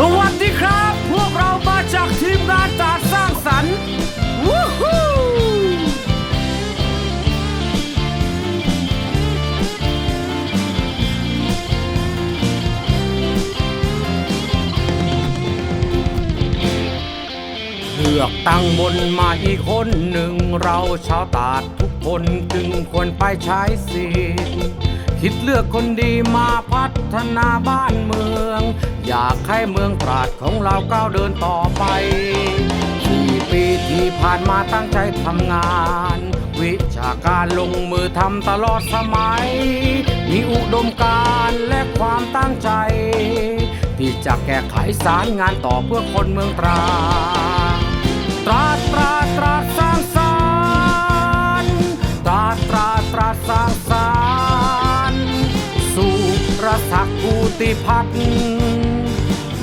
สวัสดีครับ พวกเรามาจากทีมงานตราสร้างสรรค์วู้ฮู้เลือกตั้งบนมาอีกคนหนึ่งเราชาวตาดทุกคนจึงควรไปใช้สิทธิ์ คิดเลือกคนดีมาพัฒนาบ้านเมือง อยากให้เมืองตราดของเราก้าวเดินต่อไปสี่ปีที่ผ่านมาตั้งใจทำงาน วิชาการลงมือทำตลอดสมัย มีอุดมการณ์และความตั้งใจ ที่จะแก้ไขสารงานต่อเพื่อคนเมืองตราด ติพัฒน์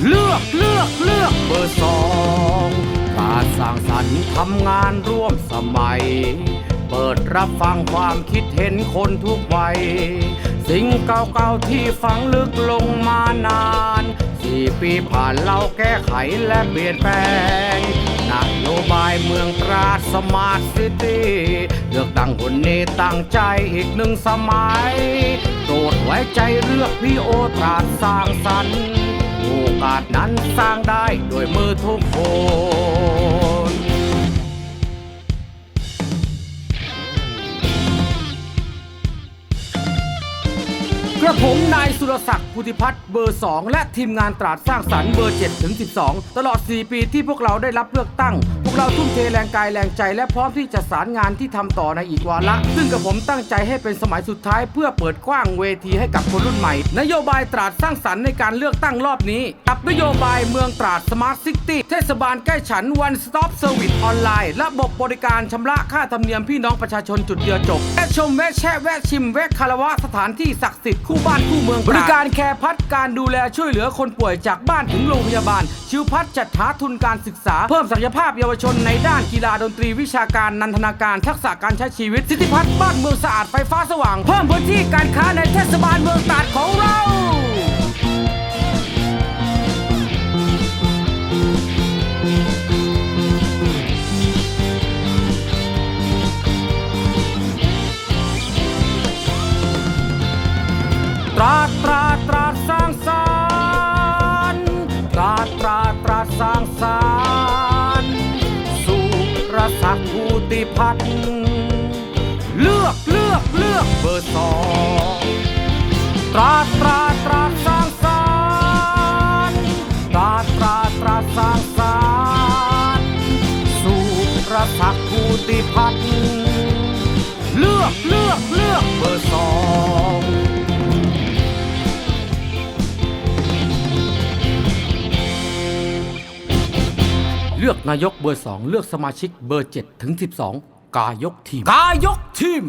เลือกเลือกเลือกเบอร์สองตราดสร้างสรรค์ทำงานร่วมสมัย เปิดรับฟังความคิดเห็นคนทุกวัย สิ่งเก่าๆที่ฝังลึกลงมานานสี่ปีผ่านเราแก้ไขและเปลี่ยนแปลงนโยบายเมืองตรา สมาร์ทซิตี้เลือกตั้งคนนี้ตั้งใจอีกหนึ่งสมัยโปรดไว้ใจเลือกพี่โอตราดสร้างสรรค์โอกาสนั้นสร้างได้ด้วยมือทุกคนกระผมนายสุรศักดิ์พุทธิพัฒน์เบอร์ 2 และทีมงานตราดสร้างสรรค์เบอร์7ถึง12 ตลอด 4 ปีที่พวกเราได้รับเลือกตั้ง เราทุ่มเทแรงกายแรงใจ และพร้อมที่จะสารงานที่ทำต่อในอีกวาระซึ่งกระผมตั้งใจให้เป็นสมัยสุดท้าย เพื่อเปิดกว้างเวทีให้กับคนรุ่นใหม่ นโยบายตราดสร้างสรรค์ในการเลือกตั้งรอบนี้กับนโยบายเมืองตราดสมาร์ทซิตี้เทศบาลใกล้ฉัน One Stop Service ออนไลน์ระบบบริการชำระค่าธรรมเนียมพี่น้องประชาชนจุดเดียวจบแวะชมแวะแช่แวะชิมแวะคารวะสถานที่ศักดิ์สิทธิ์คู่บ้านคู่เมืองบริการแคร์พัดการดูแลช่วยเหลือคนป่วยจากบ้านถึงโรงพยาบาล ชิวพัฒน์จัดหาทุนการศึกษาเพิ่มศักยภาพเยาวชนในด้านกีฬาดนตรีวิชาการนันทนาการทักษะการใช้ชีวิตสิทธิพัฒน์บ้านเมืองสะอาดไฟฟ้าสว่าง เพิ่มพื้นที่การค้าในเทศบาลเมืองตราดของเราตราดตราดตราดสร้างสรรค์ตราดตราดตราดสร้างสรร ติพัฒน์เลือกเลือกเลือกเบอร์สองตราตราตราสร้างสรรค์ตราตราตราสร้างสรรค์สู่ประศักดิ์ภูติพัฒน์เลือกเลือกเลือกเบอร์สอง เลือกนายกเบอร์ 2 เลือกสมาชิกเบอร์ 7 ถึง 12 กายกทีม กายกทีม